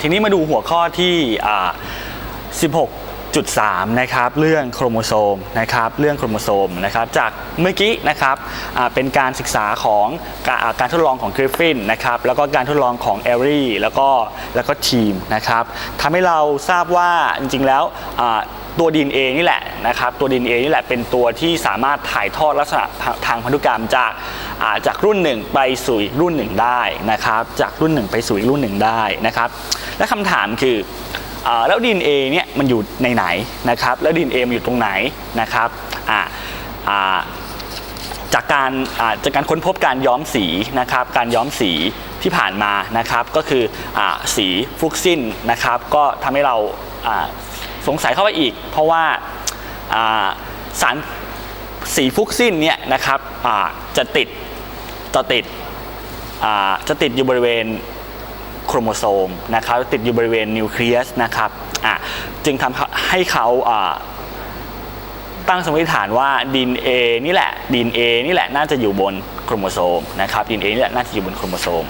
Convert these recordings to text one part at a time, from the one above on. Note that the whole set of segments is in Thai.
ทีนี้มาดูหัวข้อที่อ่า16.3นะครับเรื่องโครโมโซมนะครับเรื่องโครโมโซมนะครับจากเมื่อกี้นะครับเป็นการศึกษาของการทดลองของกริฟฟินนะครับแล้วก็การทดลองของเอรี่แล้วก็แล้วก็ทีมนะครับทำให้เราทราบว่าจริงๆแล้ว ตัว DNA นี่แหละนะครับตัว DNA นี่แหละเป็นตัวที่สามารถถ่ายทอดลักษณะทางพันธุกรรมจากาจากรุ่นหนึ่งไปสู่อีกรุ่นหนึ่งได้นะครับจากรุ่นหนึ่งไปสู่อีกรุ่นหนึ่งได้นะครับ และคำถามคือแล้ว DNA เนี่ยมันอยู่ในไหนนะครับ แล้ว DNA มันอยู่ตรงไหนนะครับจากการจากการค้นพบการย้อมสีนะครับการย้อมสีที่ผ่านมานะครับก็คืออสีฟลุกซินนะครับก็ทำให้เรา สงสัยเข้าไปอีก เพราะว่าาสารสีฟุกซินเนี่ยนะครับจะติดจะติดจะติดอยู่บริเวณโครโมโซมนะครับติดอยู่บริเวณนิวเคลียสนะครับจึงทำให้เขาาตั้งสมมติฐานว่า DNA นี่แหละ DNA นี่แหละน่าจะอยู่บนโครโมโซมนะครับ DNA นี่แหละน่าจะอยู่บนโครโมโซม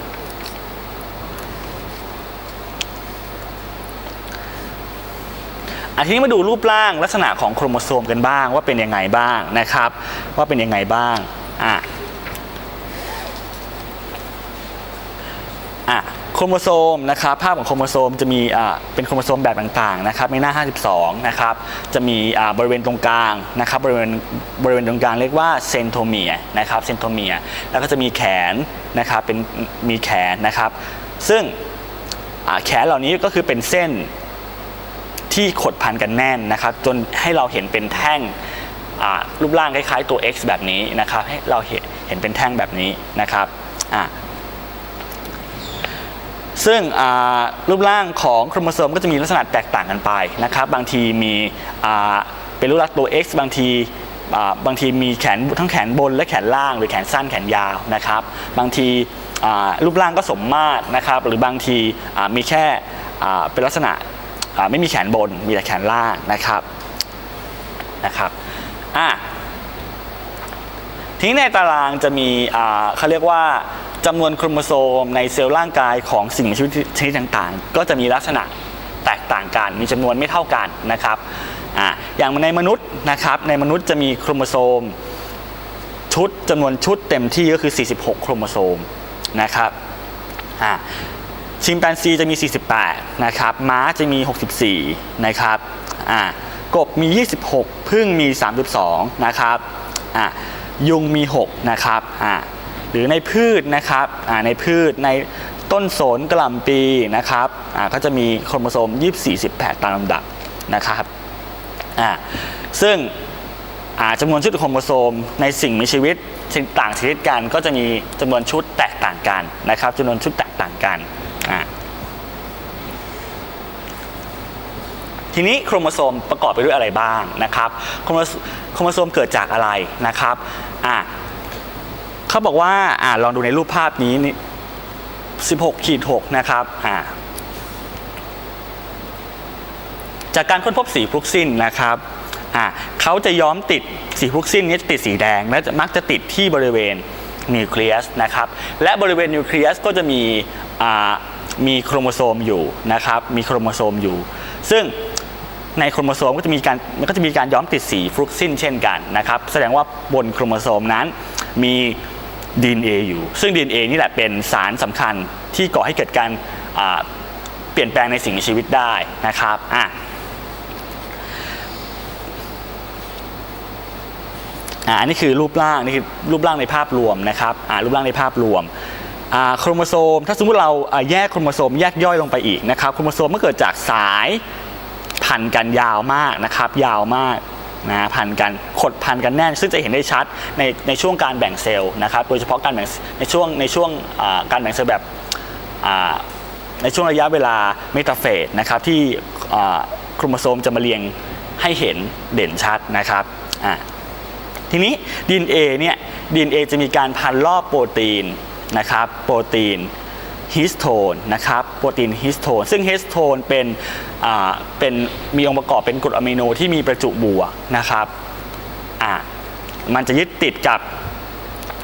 อันทีนี้มาดูรูปร่างลักษณะของโครโมโซมกันบ้างว่าเป็นยังไงบ้างนะครับ ว่าเป็นยังไงบ้างอะอะโครโมโซมนะครับภาพของโครโมโซมจะมีอ่าเป็นโครโมโซมแบบต่างๆนะครับในหน้า 52 นะครับจะมีอ่าบริเวณตรงกลางนะครับบริเวณบริเวณตรงกลางเรียกว่าเซนโทเมียนะครับเซนโทเมียแล้วก็จะมีแขนนะครับเป็นมีแขนนะครับ ซึ่งอ่าแขนเหล่านี้ก็คือเป็นเส้น ที่ขดพันกันแน่นนะครับ จนให้เราเห็นเป็นแท่งรูปร่างคล้ายๆตัว X แบบนี้นะครับให้เราเห็นเห็นเป็นแท่งแบบนี้นะครับซึ่งรูปร่างของโครโมโซมก็จะมีลักษณะแตกต่างกันไปนะครับ บางทีมีเป็นรูปลักษณ์ตัว X บางทีบางทีมีแขนทั้งแขนบนและแขนล่างหรือแขนสั้นแขนยาวนะครับ บางทีรูปร่างก็สมมาตรนะครับ หรือบางทีมีแค่เป็นลักษณะ ไม่มีแขนบนมีแต่แขนล่างนะครับนะครับอะทีนี้ในตารางจะมีอ่าเขาเรียกว่าจำนวนโครโมโซมในเซลล์ร่างกายของสิ่งมีชีวิตชนิดต่างๆ ก็จะมีลักษณะแตกต่างกัน มีจำนวนไม่เท่ากันนะครับอ่าอย่างในมนุษย์นะครับ ในมนุษย์จะมีโครโมโซมชุดจำนวนชุดเต็มที่ก็คือ 46 โครโมโซมนะครับอ่า ชิมแปนซีจะมี 48 นะครับ ม้าจะมี 64 นะครับ อ่ากบมี 26 พึ่งมี 32 นะครับ อ่ายุงมี 6 นะครับ อ่าหรือในพืชนะครับ อ่าในพืชในต้นสนกระหล่ำปีนะครับ อ่าก็จะมีโครโมโซม 24 18 ตามลำดับนะครับ อ่าซึ่งอ่าจำนวนชุดโครโมโซมในสิ่งมีชีวิตต่างชนิดกันก็จะมีจำนวนชุดแตกต่างกันนะครับจำนวนชุดแตกต่างกันอ่า ทีนี้โครโมโซมประกอบไปด้วยอะไรบ้างนะครับ โครโมโซโครโมโซมเกิดจากอะไรนะครับอ่าเขาบอกว่าอ่าลองดูในรูปภาพนี้นี่16ขีด6นะครับอ่าจากการค้นพบสีฟลุกซินนะครับอ่าเขาจะย้อมติดสีฟลุกซินนี้จะติดสีแดง และจะมักจะติดที่บริเวณนิวเคลียสนะครับ และบริเวณนิวเคลียสก็จะมีอ่ามีโครโมโซมอยู่นะครับ มีโครโมโซมอยู่ ซึ่ง ในโครโมโซมก็จะมีการมันก็จะมีการย้อมติดสีฟลุกซินเช่นกันนะครับแสดงว่าบนโครโมโซมนั้นมี DNA อยู่ ซึ่ง DNA นี่แหละเป็นสารสำคัญที่ก่อให้เกิดการเปลี่ยนแปลงในสิ่งมีชีวิตได้นะครับอะอ่าอันนี้คือรูปร่างนี่คือรูปร่างในภาพรวมนะครับอ่ารูปร่างในภาพรวมอ่าโครโมโซม ถ้าสมมติเราแยกโครโมโซมแยกย่อยลงไปอีกนะครับโครโมโซมเมันเกิดจากสาย พันกันยาวมากนะครับ ยาวมากนะพันกันขดพันกันแน่น ซึ่งจะเห็นได้ชัดในในช่วงการแบ่งเซลล์นะครับโดยเฉพาะการแบ่งในช่วงในช่วงการแบ่งเซลล์แบบในช่วงระยะเวลาเมตาเฟสนะครับที่โครโมโซมจะมาเรียงให้เห็นเด่นชัดนะครับทีนี้ DNA เนี่ย DNA จะมีการพันรอบโปรตีนนะครับโปรตีน ฮิสโทนนะครับโปรตีนฮิสโทนซึ่งฮิสโทนเป็นอ่าเป็นมีองค์ประกอบเป็นกรดอะมิโนที่มีประจุบวกนะครับอ่ามันจะยึดติดกับ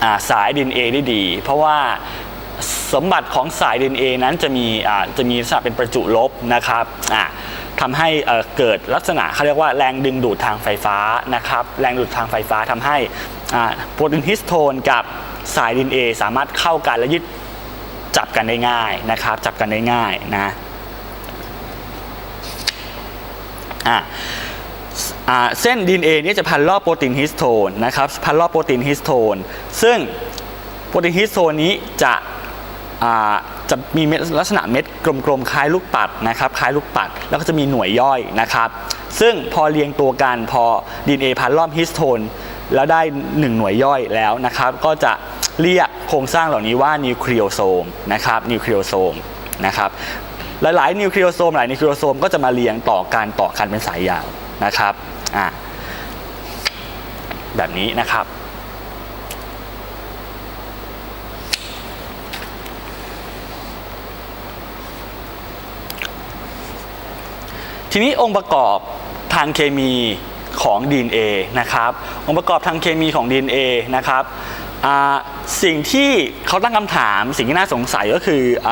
อ่าสาย DNA ได้ดี เพราะว่าสมบัติของสาย DNA นั้นจะมีอ่าจะมีลักษณะเป็นประจุลบนะครับอ่าทำให้เเกิดลักษณะเขาเรียกว่าแรงดึงดูดทางไฟฟ้านะครับ แรงดูดทางไฟฟ้าทำให้โปรตีนฮิสโทนกับสาย DNA สามารถเข้ากันและยึด จับกันได้ง่ายนะครับ จับกันได้ง่ายนะอ่าเส้น DNA เนี่จะพันรอบโปรตีนฮิสโทนนะครับพันรอบโปรตีนฮิสโทนซึ่งโปรตีนฮิสโทนนี้จะจะมีลักษณะเม็ดกลมๆ คล้ายลูกปัดนะครับคล้ายลูกปัด แล้วก็จะมีหน่วยย่อยนะครับ ซึ่งพอเรียงตัวกันพอ DNA พันรอบฮิสโทนแล้วได้ 1 หน่วยย่อยแล้วนะครับ ก็จะ เรียกโครงสร้างเหล่านี้ว่านิวเคลียโซมนะครับนิวเคลียโซมนะครับหลายๆนิวเคลียโซมหลายนิวเคลียโซมก็จะมาเรียงต่อกันต่อกันเป็นสายยาวนะครับอ่าแบบนี้นะครับทีนี้องค์ประกอบทางเคมีของ DNA นะครับ องค์ประกอบทางเคมีของ DNA นะครับ สิ่งที่เขาตั้งคำถามสิ่งที่น่าสงสัยก็คืออ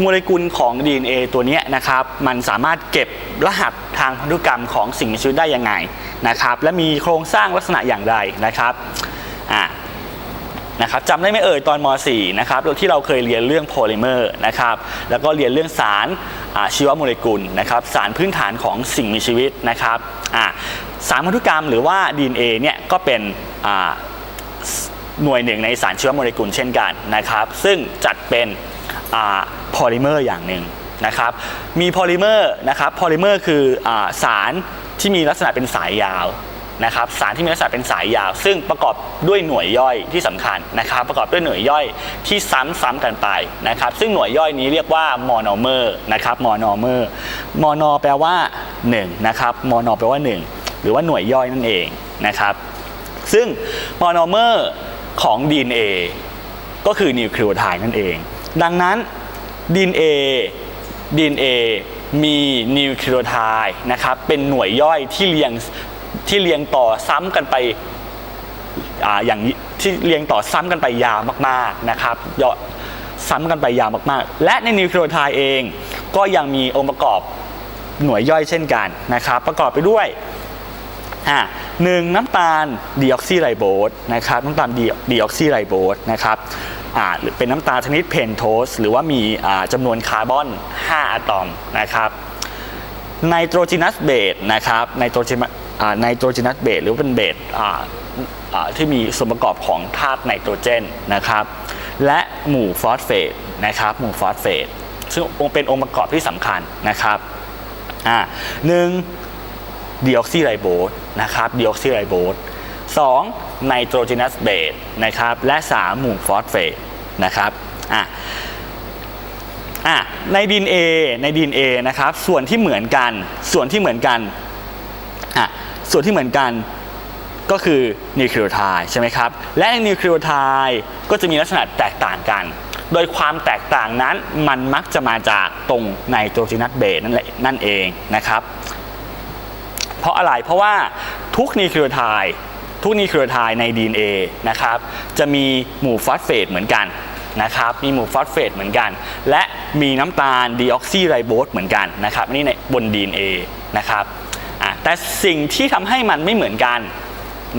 โมเลกุลของ DNA ตัวนี้นะครับ มันสามารถเก็บรหัสทางพันธุกรรมของสิ่งมีชีวิตได้ยังไงนะครับ และมีโครงสร้างลักษณะอย่างไรนะครับนะครับจำได้ไหมเอ่ยตอนม .4 นะครับที่เราเคยเรียนเรื่องโพลิเมอร์นะครับแล้วก็เรียนเรื่องสารชีวโมเลกุลนะครับสารพื้นฐานของสิ่งมีชีวิตนะครับสารพันธุกรรมหรือว่า DNA เนี่ยก็เป็น หน่วยหนึ่งในสารชีวโมเลกุลเช่นกันนะครับ ซึ่งจัดเป็นโพลิเมอร์อย่างหนึ่งนะครับ มีโพลิเมอร์นะครับโพลิเมอร์คืออสารที่มีลักษณะเป็นสายยาวนะครับสารที่มีลักษณะเป็นสายยาว ซึ่งประกอบด้วยหน่วยย่อยที่สำคัญนะครับ ประกอบด้วยหน่วยย่อยที่ซ้ำๆกันไปนะครับ ซึ่งหน่วยย่อยนี้เรียกว่ามอนอเมอร์นะครับมอนอเมอร์มอนอแปลว่า1นะครับมอนอแปลว่า 1 หรือว่าหน่วยย่อยนั่นเองนะครับ ซึ่งมอนอเมอร์ ของ DNA ก็คือนิวคลีโอไทด์นั่นเอง ดังนั้น DNA DNA มีนิวคลีโอไทด์นะครับเป็นหน่วยย่อยที่เรียงที่เรียงต่อซ้ำกันไปอ่าอย่างที่เรียงต่อซ้ำกันไปยาวมากๆนะครับย่อซ้ำกันไปยาวมากๆ และในนิวคลีโอไทด์เองก็ยังมีองค์ประกอบหน่วยย่อยเช่นกันนะครับ ประกอบไปด้วยอ่า หนึ่งน้ำตาลดีออกซิไรโบสนะครับน้ำตาลดีออกซิไรโบสนะครับหรือเป็นน้ำตาลชนิดเพนโทส หรือว่ามีจำนวนคาร์บอน 5 อะตอมนะครับไนโตรจีนัสเบสนะครับไนโตรจีไนโตรจีนัสเบสหรือเป็นเบสที่มีส่วนประกอบของธาตุไนโตรเจนนะครับ และหมู่ฟอสเฟตนะครับ หมู่ฟอสเฟตซึ่งเป็นองค์ประกอบที่สำคัญนะครับหนึ่ง ดีออกซิไรโบสนะครับดีออกซิไรโบสสองไนโตรเจนัสเบสนะครับและสามหมู่ฟอสเฟตนะครับอะอะในดิน A ในดิน A นะครับส่วนที่เหมือนกันส่วนที่เหมือนกันอะส่วนที่เหมือนกันก็คือนิวคลีโอไทด์ใช่ไหมครับและในนิวคลีโอไทด์ก็จะมีลักษณะแตกต่างกัน โดยความแตกต่างนั้นมันมักจะมาจากตรงไนโตรเจนัสเบสนั่นแหละนั่นเองนะครับ ราะอะไรเพราะว่าทุกนิวคลีโอไทด์ทุกนิวคลีโอไทด์ใน DNA นะครับจะมีหมู่ฟอสเฟตเหมือนกันนะครับมีหมู่ฟอสเฟตเหมือนกัน และมีน้ำตาลดีออกซิไรโบสเหมือนกันนะครับนี่ในบน DNA นะครับแต่สิ่งที่ทำให้มันไม่เหมือนกัน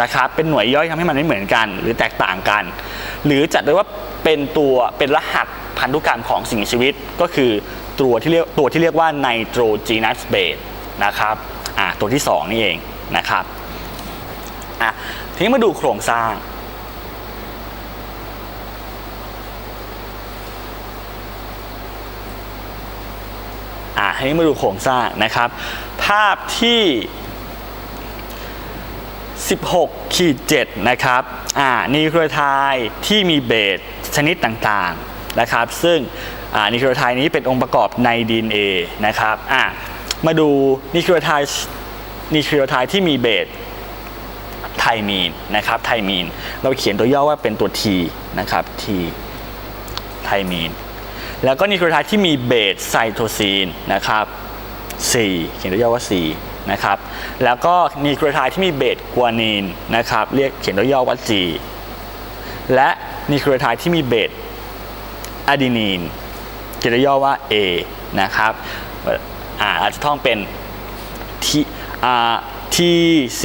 นะครับเป็นหน่วยย่อยทำให้มันไม่เหมือนกัน หรือแตกต่างกัน หรือจัดได้ว่าเป็นตัวเป็นรหัสพันธุกรรมของสิ่งมีชีวิต ก็คือตัวที่เรียกตัวที่เรียกว่าไนโตรจีนัสเบสนะครับ อะตัวที่ 2 นี่เองนะครับอะทีนี้มาดูโครงสร้างอะทีนี้มาดูโครงสร้างนะครับ ภาพที่ 16ขีด7นะครับอ่านิวคลีโอไทด์ที่มีเบสชนิดต่างๆนะครับ ซึ่งอ่านิวคลีโอไทด์นี้เป็นองค์ประกอบใน DNA นะครับอ่า มาดูนิคลีโอไทด์นิคลีโอไทด์ที่มีเบสไทมีนนะครับไทมีน เราเขียนตัวย่อว่าเป็นตัว T นะครับ T ไทมีน แล้วก็นิคลีโอไทด์ที่มีเบสไซโทซีนนะครับ C เขียนตัวย่อว่า C นะครับแล้วก็นิคลีโอไทด์ที่มีเบสกัวนีนนะครับเรียกเขียนตัวย่อว่า G และนิคลีโอไทด์ที่มีเบสอะดีนีนจะได้ย่อว่า A นะครับ อ่าอาจจะท่องเป็น T อ่า T C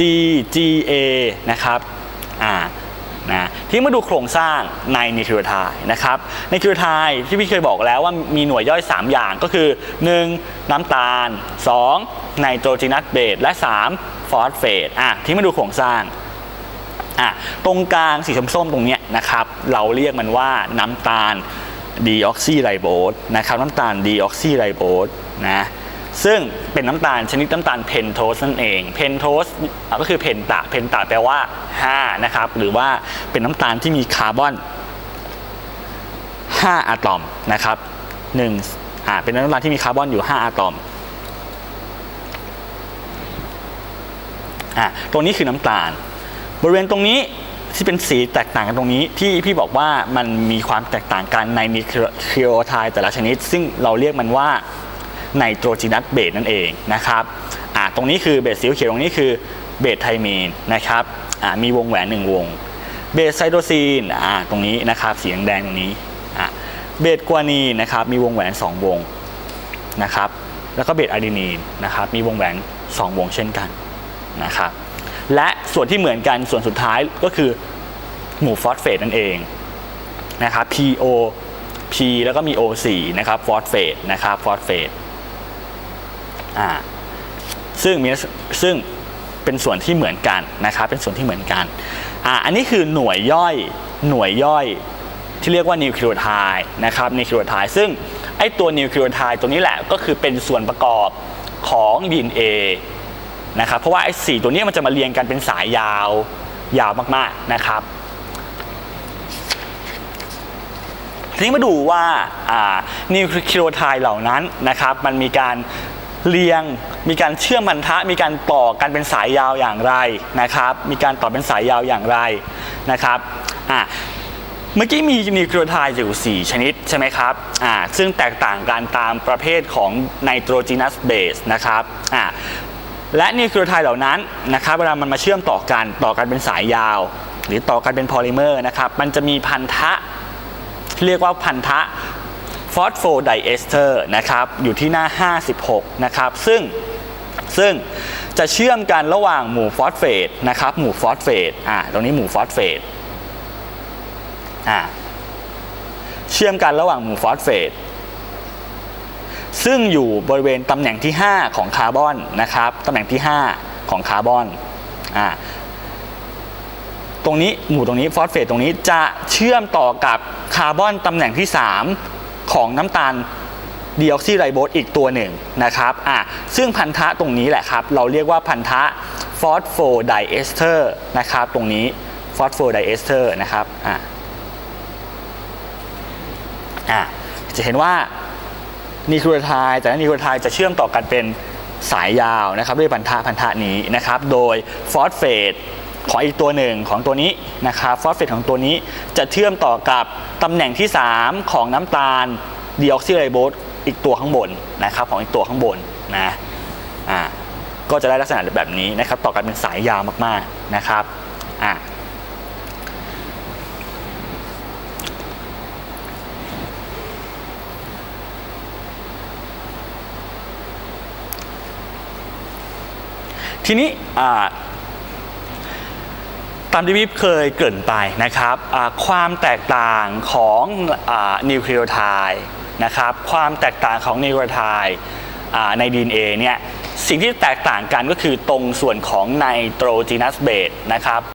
G A นะครับอ่านะที่มาดูโครงสร้างในนิวคลีโอไทด์นะครับในนิวคลีโอไทด์ที่พี่เคยบอกแล้วว่ามีหน่วยย่อย 3 อย่างก็คือ 1. น้ำตาล 2. ไนโตรเจนัสเบสและ 3. ฟอสเฟตอะที่มาดูโครงสร้างอะตรงกลางสีส้มๆตรงเนี้ยนะครับเราเรียกมันว่าน้ำตาลดีออกซิไรโบสนะครับน้ำตาลดีออกซิไรโบสนะ ซึ่งเป็นน้ำตาลชนิดน้ำตาลเพนโทสนั่นเอง เพนโทสก็คือเพนตะ เพนตะแปลว่า5นะครับ หรือว่าเป็นน้ำตาลที่มีคาร์บอน 5 อะตอมนะครับ1อ่าเป็นน้ำตาลที่มีคาร์บอนอยู่ 5 อะตอมอ่าตรงนี้คือน้ำตาล บริเวณตรงนี้ที่เป็นสีแตกต่างกันตรงนี้ที่พี่บอกว่ามันมีความแตกต่างกันในนิวคลีโอไทด์แต่ละชนิด ซึ่งเราเรียกมันว่า ไนโตรจีนัสเบสนั่นเองนะครับตรงนี้คือเบสสีเขียวตรงนี้คือเบสไทมีนนะครับมีวงแหวนหนึ่งวง เบสไซโตซีนตรงนี้นะครับสีแดงตรงนี้เบสกวานีนนะครับมีวงแหวน 2 วงนะครับแล้วก็เบสอะดีนีนนะครับมีวงแหวน 2 วงเช่นกันนะครับและส่วนที่เหมือนกันส่วนสุดท้ายก็คือหมู่ฟอสเฟตนั่นเองนะครับ PO P แล้วก็มี O4 นะครับฟอสเฟตนะครับฟอสเฟต อ่าซึ่งมีซึ่งเป็นส่วนที่เหมือนกันนะครับ เป็นส่วนที่เหมือนกันอ่าอันนี้คือหน่วยย่อยหน่วยย่อยที่เรียกว่านิวคลีโอไทด์นะครับนิวคลีโอไทด์ซึ่งไอตัวนิวคลีโอไทด์ตัวนี้แหละก็คือเป็นส่วนประกอบของ DNA นะครับเพราะว่าไอ้สีตัวนี้มันจะมาเรียงกันเป็นสายยาวยาวมากๆนะครับทีนี้มาดูว่านิวคลีโอไทด์เหล่านั้นนะครับมันมีการ เรียง มีการเชื่อมพันธะ มีการต่อกันเป็นสายยาวอย่างไรนะครับ มีการต่อเป็นสายยาวอย่างไรนะครับอ่าเมื่อกี้มีนิวคลีโอไทด์อยู่ 4 ชนิดใช่ไหมครับอ่าซึ่งแตกต่างกันตามประเภทของไนโตรจีนัสเบสนะครับอ่าและนิวคลีโอไทด์เหล่านั้นนะครับเวลามันมาเชื่อมต่อกันต่อกันเป็นสายยาว หรือต่อกันเป็นพอลิเมอร์นะครับมันจะมีพันธะเรียกว่าพันธะ ฟอสโฟไดเอสเตอร์นะครับอยู่ที่หน้า 56 นะครับ ซึ่งซึ่งจะเชื่อมกันระหว่างหมู่ฟอสเฟตนะครับหมู่ฟอสเฟตอ่าตรงนี้หมู่ฟอสเฟตอ่าเชื่อมกันระหว่างหมู่ฟอสเฟตซึ่งอยู่บริเวณตำแหน่งที่ 5 ของคาร์บอนนะครับตำแหน่งที่ 5 ของคาร์บอนอ่าตรงนี้หมู่ตรงนี้ฟอสเฟตตรงนี้จะเชื่อมต่อกับคาร์บอนตำแหน่งที่ 3 ของน้ำตาลดีออกซิไรโบสอีกตัวหนึ่งนะครับอะซึ่งพันธะตรงนี้แหละครับ เราเรียกว่าพันธะฟอสโฟไดเอสเตอร์นะครับตรงนี้ฟอสโฟไดเอสเตอร์นะครับอะอะจะเห็นว่านิโคลไทด์แต่ละนิโคลไทด์จะเชื่อมต่อกันเป็นสายยาวนะครับด้วยพันธะพันธะนี้นะครับ โดยฟอสเฟต ของอีกตัวหนึ่งของตัวนี้นะครับฟอสเฟตของตัวนี้จะเชื่อมต่อกับตำแหน่งที่ 3 ของน้ำตาลดีออกซิไรโบสอีกตัวข้างบนนะครับของอีกตัวข้างบนนะอ่าก็จะได้ลักษณะแบบนี้นะครับ ต่อกันเป็นสายยาวมากๆนะครับอ่าทีนี้อ่า ตามที่วิบเคยเกริ่นไปนะครับความแตกต่างของนิวคลีโอไทด์นะครับความแตกต่างของนิวคลีโอไทด์ใน DNA เนี่ยสิ่งที่แตกต่างกันก็คือตรงส่วนของไนโตรจีนัสเบสนะครับ